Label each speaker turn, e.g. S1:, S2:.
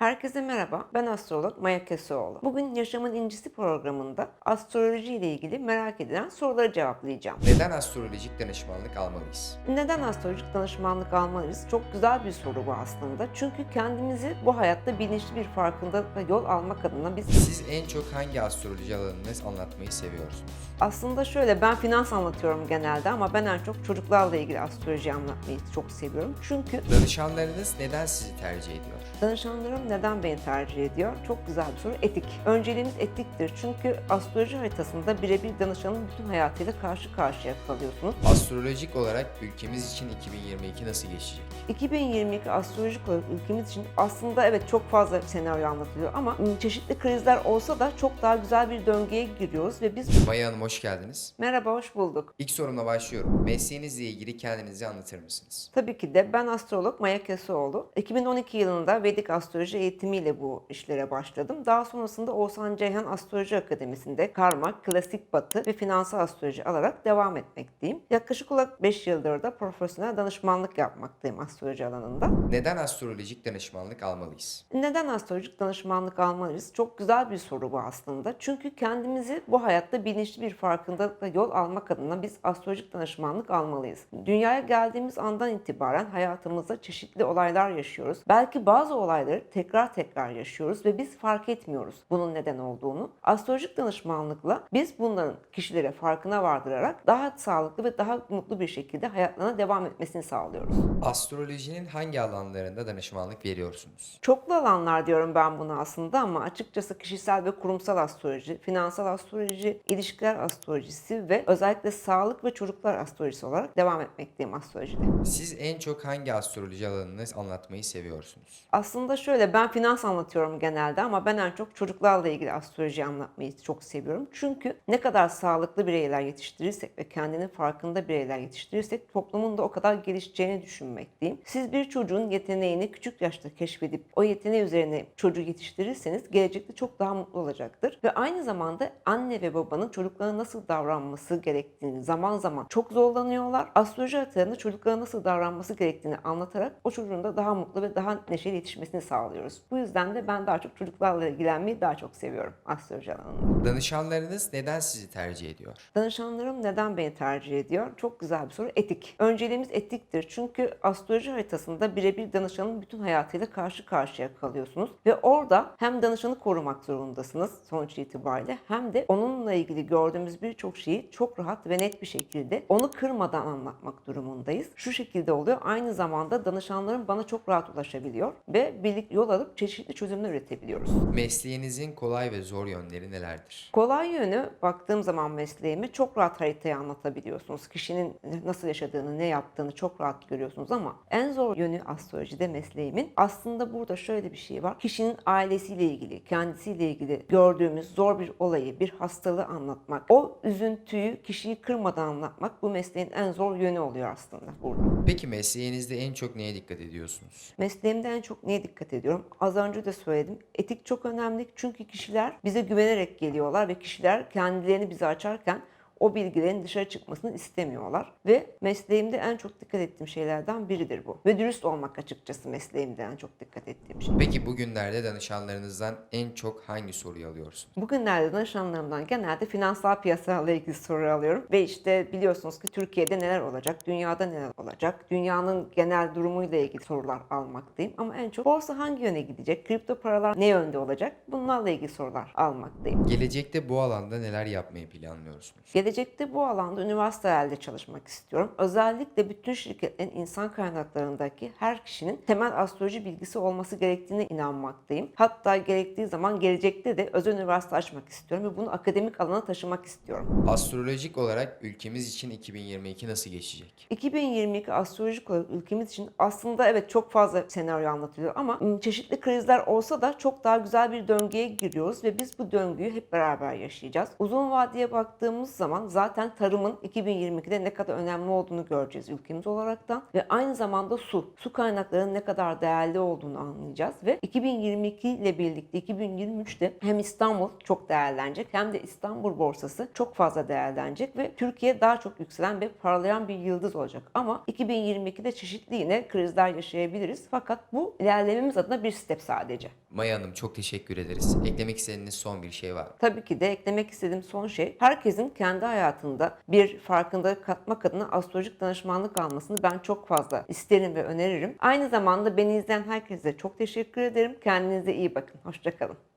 S1: Herkese merhaba, ben astrolog Maya Kesoğlu. Bugün Yaşamın İncisi programında astroloji ile ilgili merak edilen soruları cevaplayacağım.
S2: Neden astrolojik danışmanlık almalıyız?
S1: Neden astrolojik danışmanlık almalıyız? Çok güzel bir soru bu aslında. Çünkü kendimizi bu hayatta bilinçli bir farkındalıkla yol almak adına biz
S2: Siz en çok hangi astroloji alanını anlatmayı seviyorsunuz?
S1: aslında şöyle ben finans anlatıyorum genelde ama ben en çok çocuklarla ilgili astroloji anlatmayı çok seviyorum. Çünkü
S2: Danışanlarınız neden sizi tercih ediyor?
S1: Danışanlarım neden beni tercih ediyor? Çok güzel bir soru. Etik. Önceliğimiz etiktir. Çünkü astroloji haritasında birebir danışanın bütün hayatıyla karşı karşıya kalıyorsunuz.
S2: Astrolojik olarak ülkemiz için 2022 nasıl geçecek?
S1: 2022 astrolojik olarak ülkemiz için aslında evet çok fazla senaryo anlatılıyor ama çeşitli krizler olsa da çok daha güzel bir döngüye giriyoruz ve biz
S2: Maya Hanım hoş geldiniz.
S1: Merhaba, hoş bulduk.
S2: İlk sorumla başlıyorum. Mesleğinizle ilgili kendinizi anlatır mısınız?
S1: Tabii ki de ben astrolog Maya Kesoğlu. 2012 yılında Vedik Astroloji eğitimiyle bu işlere başladım. Daha sonrasında Oğuzhan Ceyhan Astroloji Akademisi'nde karma, klasik batı ve finansal astroloji alarak devam etmekteyim. Yaklaşık olarak 5 yıldır da profesyonel danışmanlık yapmaktayım astroloji alanında.
S2: Neden astrolojik danışmanlık almalıyız?
S1: Neden astrolojik danışmanlık almalıyız? Çok güzel bir soru bu aslında. Çünkü kendimizi bu hayatta bilinçli bir farkındalıkla yol almak adına biz astrolojik danışmanlık almalıyız. Dünyaya geldiğimiz andan itibaren hayatımızda çeşitli olaylar yaşıyoruz. Belki bazı olayları tekrar tekrar yaşıyoruz ve biz fark etmiyoruz bunun neden olduğunu. Astrolojik danışmanlıkla biz bunların kişilere farkına vardırarak daha sağlıklı ve daha mutlu bir şekilde hayatlarına devam etmesini sağlıyoruz.
S2: Astrolojinin hangi alanlarında danışmanlık veriyorsunuz?
S1: Çoklu alanlar diyorum ben buna aslında ama açıkçası kişisel ve kurumsal astroloji, finansal astroloji, ilişkiler astrolojisi ve özellikle sağlık ve çocuklar astrolojisi olarak devam etmekteyim astrolojide.
S2: Siz en çok hangi astroloji alanını anlatmayı seviyorsunuz?
S1: Aslında şöyle ben finans anlatıyorum genelde ama ben en çok çocuklarla ilgili astroloji anlatmayı çok seviyorum. Çünkü ne kadar sağlıklı bireyler yetiştirirsek ve kendinin farkında bireyler yetiştirirsek toplumun da o kadar gelişeceğini düşünmekteyim. Siz bir çocuğun yeteneğini küçük yaşta keşfedip o yeteneği üzerine çocuğu yetiştirirseniz gelecekte çok daha mutlu olacaktır. Ve aynı zamanda anne ve babanın çocuklarına nasıl davranması gerektiğini zaman zaman çok zorlanıyorlar. Astroloji haritalarında çocuklara nasıl davranması gerektiğini anlatarak o çocuğun da daha mutlu ve daha neşeli yetişmesini sağlıyoruz. Bu yüzden de ben daha çok çocuklarla ilgilenmeyi daha çok seviyorum astroloji alanında.
S2: Danışanlarınız neden sizi tercih ediyor?
S1: Danışanlarım neden beni tercih ediyor? Çok güzel bir soru. Etik. Önceliğimiz etiktir. Çünkü astroloji haritasında birebir danışanın bütün hayatıyla karşı karşıya kalıyorsunuz. Ve orada hem danışanı korumak zorundasınız sonuç itibariyle hem de onunla ilgili gördüğümüz birçok şeyi çok rahat ve net bir şekilde onu kırmadan anlatmak durumundayız. Şu şekilde oluyor. Aynı zamanda danışanlarım bana çok rahat ulaşabiliyor ve birlikte yol alıp çeşitli çözümler üretebiliyoruz.
S2: Mesleğinizin kolay ve zor yönleri nelerdir?
S1: Kolay yönü baktığım zaman mesleğime çok rahat haritayı anlatabiliyorsunuz. Kişinin nasıl yaşadığını, ne yaptığını çok rahat görüyorsunuz ama en zor yönü astrolojide mesleğimin aslında burada şöyle bir şey var. Kişinin ailesiyle ilgili, kendisiyle ilgili gördüğümüz zor bir olayı, bir hastalığı anlatmak, o üzüntüyü kişiyi kırmadan anlatmak bu mesleğin en zor yönü oluyor aslında burada.
S2: Peki mesleğinizde en çok neye dikkat ediyorsunuz?
S1: Mesleğimde en çok neye dikkat ediyorum? Az önce de söyledim. Etik çok önemli çünkü kişiler bize güvenerek geliyorlar ve kişiler kendilerini bize açarken o bilgilerin dışarı çıkmasını istemiyorlar. Ve mesleğimde en çok dikkat ettiğim şeylerden biridir bu. Ve dürüst olmak açıkçası mesleğimde en çok dikkat ettiğim şey.
S2: Peki bugünlerde danışanlarınızdan en çok hangi soruyu alıyorsunuz?
S1: Bugünlerde danışanlarımdan genelde finansal piyasalarla ilgili soru alıyorum. Ve işte biliyorsunuz ki Türkiye'de neler olacak, dünyada neler olacak, dünyanın genel durumuyla ilgili sorular almaktayım. Ama en çok borsa hangi yöne gidecek, kripto paralar ne yönde olacak bunlarla ilgili sorular almaktayım.
S2: Gelecekte bu alanda neler yapmayı planlıyorsunuz?
S1: Gelecekte bu alanda üniversitelerde çalışmak istiyorum. Özellikle bütün şirketlerin insan kaynaklarındaki her kişinin temel astroloji bilgisi olması gerektiğine inanmaktayım. Hatta gerektiği zaman gelecekte de özel üniversite açmak istiyorum ve bunu akademik alana taşımak istiyorum.
S2: Astrolojik olarak ülkemiz için 2022 nasıl geçecek?
S1: 2022 astrolojik olarak ülkemiz için aslında evet çok fazla senaryo anlatılıyor ama ım, çeşitli krizler olsa da çok daha güzel bir döngüye giriyoruz ve biz bu döngüyü hep beraber yaşayacağız. Uzun vadeye baktığımız zaman zaman zaten tarımın 2022'de ne kadar önemli olduğunu göreceğiz ülkemiz olaraktan ve aynı zamanda su. Su kaynaklarının ne kadar değerli olduğunu anlayacağız ve 2022 ile birlikte 2023'te hem İstanbul çok değerlenecek hem de İstanbul borsası çok fazla değerlenecek ve Türkiye daha çok yükselen ve parlayan bir yıldız olacak. Ama 2022'de çeşitli yine krizler yaşayabiliriz. Fakat bu ilerlememiz adına bir step sadece.
S2: Maya Hanım çok teşekkür ederiz. Eklemek istediğiniz son bir şey var mı?
S1: Tabii ki de eklemek istediğim son şey herkesin kendi hayatında bir farkındalık katmak adına astrolojik danışmanlık almasını ben çok fazla isterim ve öneririm. Aynı zamanda beni izleyen herkese çok teşekkür ederim. Kendinize iyi bakın. Hoşçakalın.